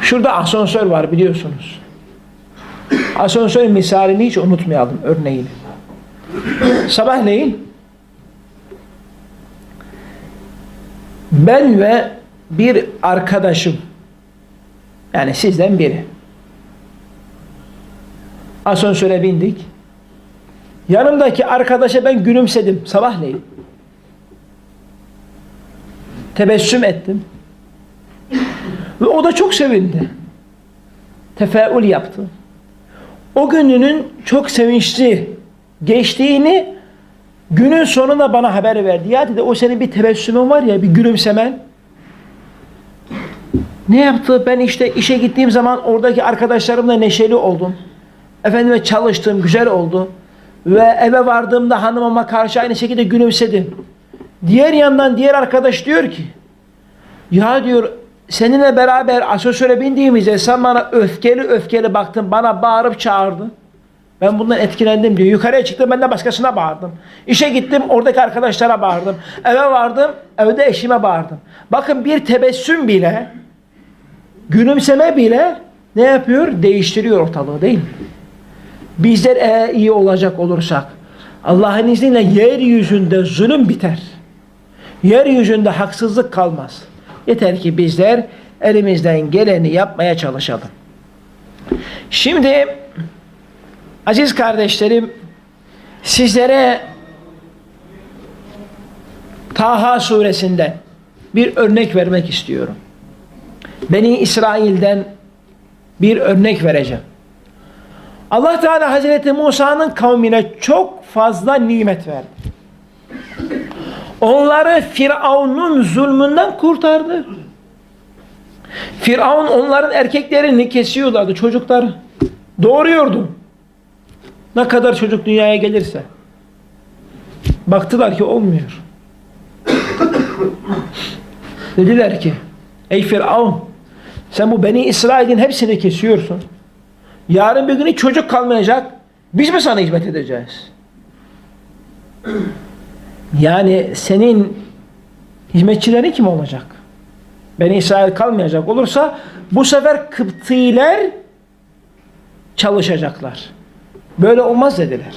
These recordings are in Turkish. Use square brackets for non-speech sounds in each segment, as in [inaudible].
Şurada asansör var biliyorsunuz. Asansör misalini hiç unutmayalım örneğini. Sabahleyin ben ve bir arkadaşım yani sizden biri asansöre bindik. Yanımdaki arkadaşa ben gülümsedim sabahleyin. Tebessüm ettim. Ve o da çok sevindi. Tefaül yaptı. O gününün çok sevinçli geçtiğini günün sonunda bana haber verdi. Ya dedi o senin bir tebessümün var ya bir gülümsemen. Ne yaptı? Ben işte işe gittiğim zaman oradaki arkadaşlarımla neşeli oldum. Efendime çalıştım, güzel oldu. Ve eve vardığımda hanımıma karşı aynı şekilde gülümsedim. Diğer yandan diğer arkadaş diyor ki ya diyor seninle beraber asansöre bindiğimizde sen bana öfkeli öfkeli baktın bana bağırıp çağırdın. Ben bundan etkilendim diyor. Yukarıya çıktım ben de başkasına bağırdım. İşe gittim oradaki arkadaşlara bağırdım. Eve vardım evde eşime bağırdım. Bakın bir tebessüm bile gülümseme bile ne yapıyor? Değiştiriyor ortalığı değil mi? Bizler eğer iyi olacak olursak Allah'ın izniyle yeryüzünde zulüm biter. Yeryüzünde haksızlık kalmaz. Yeter ki bizler elimizden geleni yapmaya çalışalım. Şimdi aziz kardeşlerim sizlere Taha suresinden bir örnek vermek istiyorum. Beni İsrail'den bir örnek vereceğim. Allah Teala Hazreti Musa'nın kavmine çok fazla nimet verdi. Onları Firavun'un zulmünden kurtardı. Firavun onların erkeklerini kesiyorlardı, çocukları. Doğuruyordu. Ne kadar çocuk dünyaya gelirse. Baktılar ki olmuyor. [coughs] Dediler ki, ey Firavun, sen bu Beni İsrail'in hepsini kesiyorsun. Yarın bir gün hiç çocuk kalmayacak. Biz mi sana hizmet edeceğiz? Yani senin hizmetçilerin kim olacak? Beni İsrail kalmayacak olursa bu sefer Kıptiler çalışacaklar. Böyle olmaz dediler.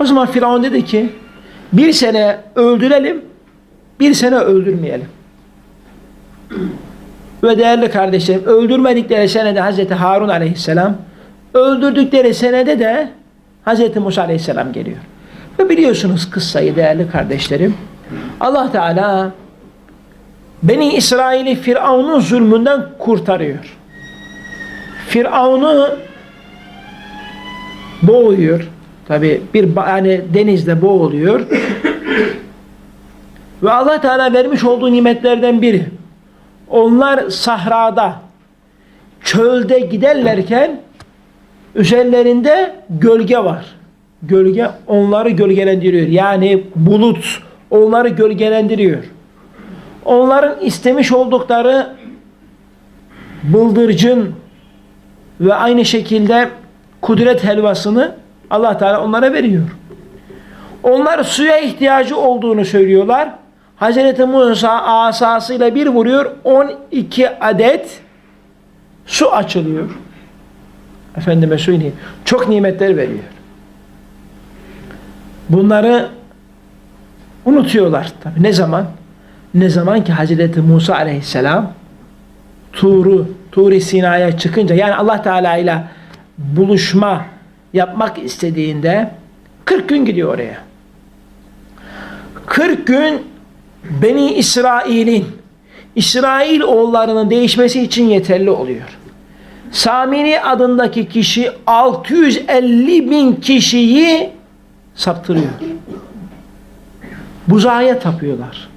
O zaman Firavun dedi ki bir sene öldürelim bir sene öldürmeyelim. Ve değerli kardeşlerim öldürmedikleri senede Hazreti Harun aleyhisselam öldürdükleri senede de Hazreti Musa aleyhisselam geliyor. Ve biliyorsunuz kıssayı değerli kardeşlerim. Allah Teala Beni İsrail'i Firavun'un zulmünden kurtarıyor. Firavun'u boğuyor. Tabi bir yani denizde boğuluyor. Ve Allah Teala vermiş olduğu nimetlerden biri. Onlar sahrada, çölde giderlerken üzerlerinde gölge var. Gölge onları gölgelendiriyor. Yani bulut onları gölgelendiriyor. Onların istemiş oldukları bıldırcın ve aynı şekilde kudret helvasını Allah Teala onlara veriyor. Onlar suya ihtiyacı olduğunu söylüyorlar. Hazreti Musa asasıyla bir vuruyor 12 adet su açılıyor. Efendime söyleyeyim. Çok nimetler veriyor. Bunları unutuyorlar tabi. Ne zaman? Ne zaman ki Hazreti Musa aleyhisselam Tur'u, Tur-i Sina'ya çıkınca yani Allah Teala ile buluşma yapmak istediğinde 40 gün gidiyor oraya. 40 gün Beni İsrail'in İsrail oğullarının değişmesi için yeterli oluyor. Samini adındaki kişi 650 bin kişiyi saptırıyor. Buzağıya tapıyorlar.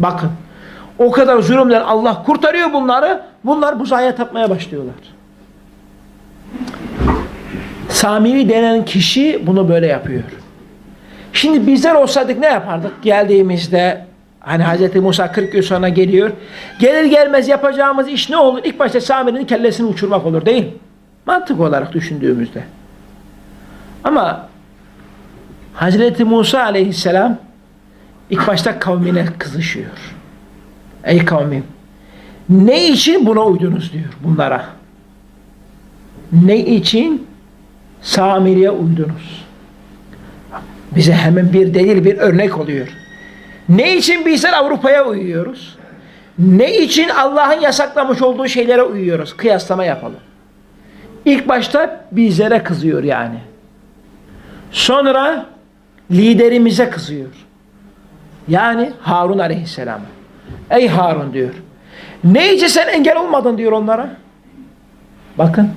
Bakın. O kadar zulümden Allah kurtarıyor bunları. Bunlar buzağıya tapmaya başlıyorlar. Samiri denen kişi bunu böyle yapıyor. Şimdi bizler olsaydık ne yapardık? Geldiğimizde hani Hz. Musa 40 gün sonra geliyor. Gelir gelmez yapacağımız iş ne olur? İlk başta Samiri'nin kellesini uçurmak olur değil mi? Mantık olarak düşündüğümüzde. Ama Hazreti Musa aleyhisselam ilk başta kavmine kızışıyor. Ey kavmim Ne için buna uydunuz diyor bunlara. Ne için Samiri'ye uydunuz? Bize hemen bir delil, bir örnek oluyor. Ne için bizler Avrupa'ya uyuyoruz? Ne için Allah'ın yasaklamış olduğu şeylere uyuyoruz? Kıyaslama yapalım. İlk başta bizlere kızıyor yani. Sonra liderimize kızıyor. Yani Harun aleyhisselam. Ey Harun diyor. Ne sen engel olmadın diyor onlara. Bakın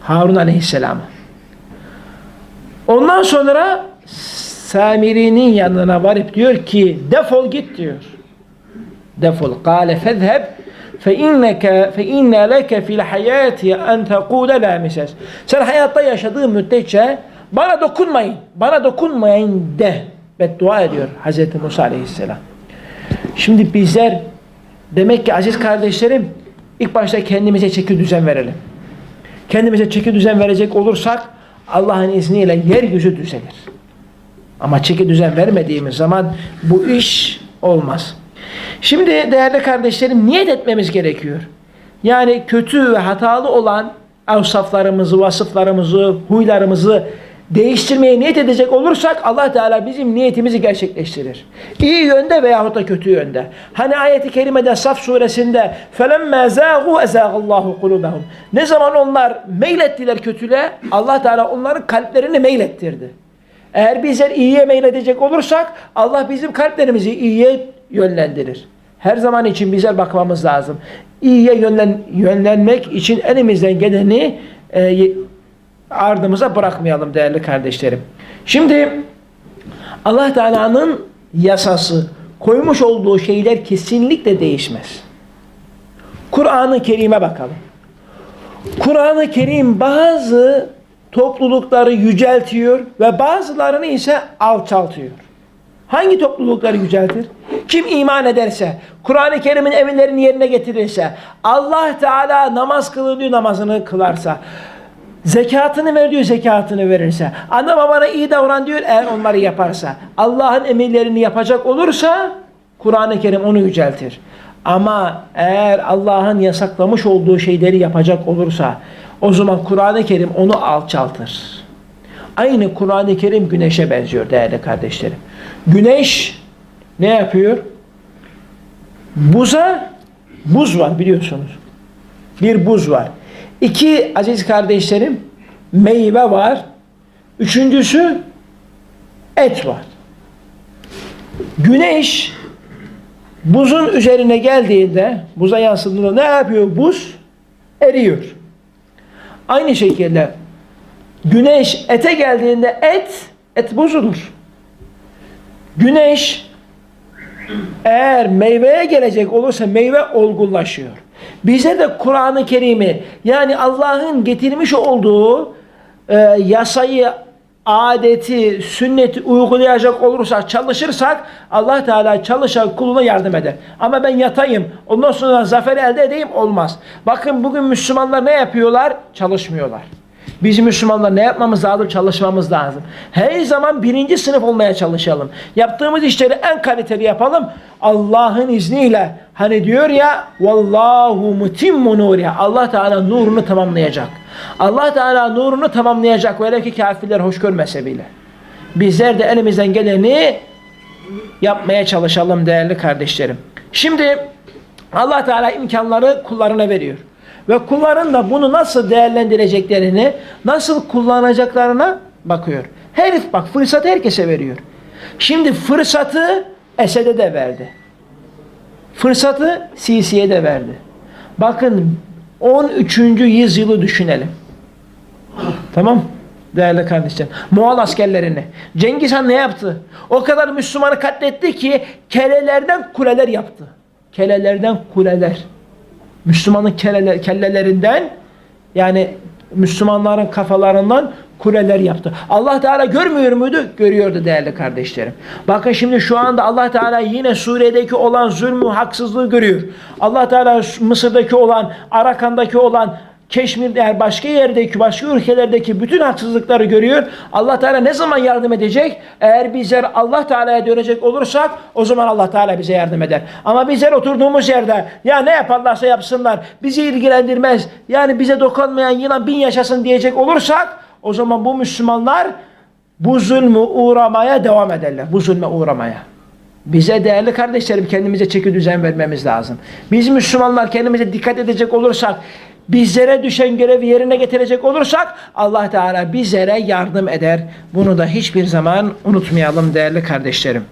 Harun aleyhisselam. Ondan sonra Samiri'nin yanına varıp diyor ki defol git diyor. Defol. Kale fezheb fe inne leke fil hayati en tekule la misas. Sen hayatta yaşadığın müddetçe bana dokunmayın. Bana dokunmayın de. Beddua ediyor Hazreti Musa aleyhisselam. Şimdi bizler demek ki aziz kardeşlerim ilk başta kendimize çeki düzen verelim. Kendimize çeki düzen verecek olursak Allah'ın izniyle yeryüzü düzelir. Ama çeki düzen vermediğimiz zaman bu iş olmaz. Şimdi değerli kardeşlerim niyet etmemiz gerekiyor. Yani kötü ve hatalı olan avsaflarımızı, vasıflarımızı, huylarımızı değiştirmeye niyet edecek olursak Allah Teala bizim niyetimizi gerçekleştirir. İyi yönde veyahut da kötü yönde. Hani ayeti kerimede Saf suresinde فَلَمَّا زَاغُوا اَزَاغَ اللّٰهُ قُلُوبَهُمْ Ne zaman onlar meylettiler kötüle Allah Teala onların kalplerini meylettirdi. Eğer bizler iyiye meyledecek olursak Allah bizim kalplerimizi iyiye yönlendirir. Her zaman için bizler bakmamız lazım. İyiye yönlen, yönlenmek için elimizden geleni e, ardımıza bırakmayalım değerli kardeşlerim. Şimdi Allah Teala'nın yasası, koymuş olduğu şeyler kesinlikle değişmez. Kur'an-ı Kerim'e bakalım. Kur'an-ı Kerim bazı toplulukları yüceltiyor ve bazılarını ise alçaltıyor. Hangi toplulukları yüceltir? Kim iman ederse, Kur'an-ı Kerim'in emirlerini yerine getirirse, Allah Teala namaz kılıyor namazını kılarsa, zekatını ver diyor zekatını verirse, ana babana iyi davran diyor eğer onları yaparsa, Allah'ın emirlerini yapacak olursa Kur'an-ı Kerim onu yüceltir. Ama eğer Allah'ın yasaklamış olduğu şeyleri yapacak olursa o zaman Kur'an-ı Kerim onu alçaltır. Aynı Kur'an-ı Kerim güneşe benziyor değerli kardeşlerim. Güneş ne yapıyor? Buza buz var biliyorsunuz. Bir buz var. İki aziz kardeşlerim meyve var. Üçüncüsü et var. Güneş buzun üzerine geldiğinde buza yansıdığında ne yapıyor? Buz eriyor. Aynı şekilde güneş ete geldiğinde et et bozulur. Güneş eğer meyveye gelecek olursa meyve olgunlaşıyor. Bize de Kur'an-ı Kerim'i yani Allah'ın getirmiş olduğu e, yasayı, adeti, sünneti uygulayacak olursak, çalışırsak Allah Teala çalışan kuluna yardım eder. Ama ben yatayım, ondan sonra zafer elde edeyim olmaz. Bakın bugün Müslümanlar ne yapıyorlar? Çalışmıyorlar. Biz Müslümanlar ne yapmamız lazım? Çalışmamız lazım. Her zaman birinci sınıf olmaya çalışalım. Yaptığımız işleri en kaliteli yapalım. Allah'ın izniyle hani diyor ya Vallahu mutimmu nuriha. Allah Teala nurunu tamamlayacak. Allah Teala nurunu tamamlayacak. Velev ki kafirler hoş görmese bile. Bizler de elimizden geleni yapmaya çalışalım değerli kardeşlerim. Şimdi Allah Teala imkanları kullarına veriyor. Ve kulların da bunu nasıl değerlendireceklerini, nasıl kullanacaklarına bakıyor. Herif bak fırsatı herkese veriyor. Şimdi fırsatı Esed'e de verdi. Fırsatı Sisi'ye de verdi. Bakın 13. yüzyılı düşünelim. Tamam Değerli kardeşlerim. Moğol askerlerini. Cengiz Han ne yaptı? O kadar Müslümanı katletti ki kelelerden kuleler yaptı. Kelelerden kuleler. Müslümanın kelleler, kellelerinden yani Müslümanların kafalarından kuleler yaptı. Allah Teala görmüyor muydu? Görüyordu değerli kardeşlerim. Bakın şimdi şu anda Allah Teala yine Suriye'deki olan zulmü, haksızlığı görüyor. Allah Teala Mısır'daki olan, Arakan'daki olan Keşmir'de eğer başka yerdeki, başka ülkelerdeki bütün haksızlıkları görüyor. Allah Teala ne zaman yardım edecek? Eğer bizler Allah Teala'ya dönecek olursak o zaman Allah Teala bize yardım eder. Ama bizler oturduğumuz yerde ya ne yaparlarsa yapsınlar bizi ilgilendirmez. Yani bize dokunmayan yılan bin yaşasın diyecek olursak o zaman bu Müslümanlar bu zulmü uğramaya devam ederler. Bu zulme uğramaya. Bize değerli kardeşlerim kendimize çeki düzen vermemiz lazım. Biz Müslümanlar kendimize dikkat edecek olursak, bizlere düşen görevi yerine getirecek olursak Allah Teala bizlere yardım eder. Bunu da hiçbir zaman unutmayalım değerli kardeşlerim.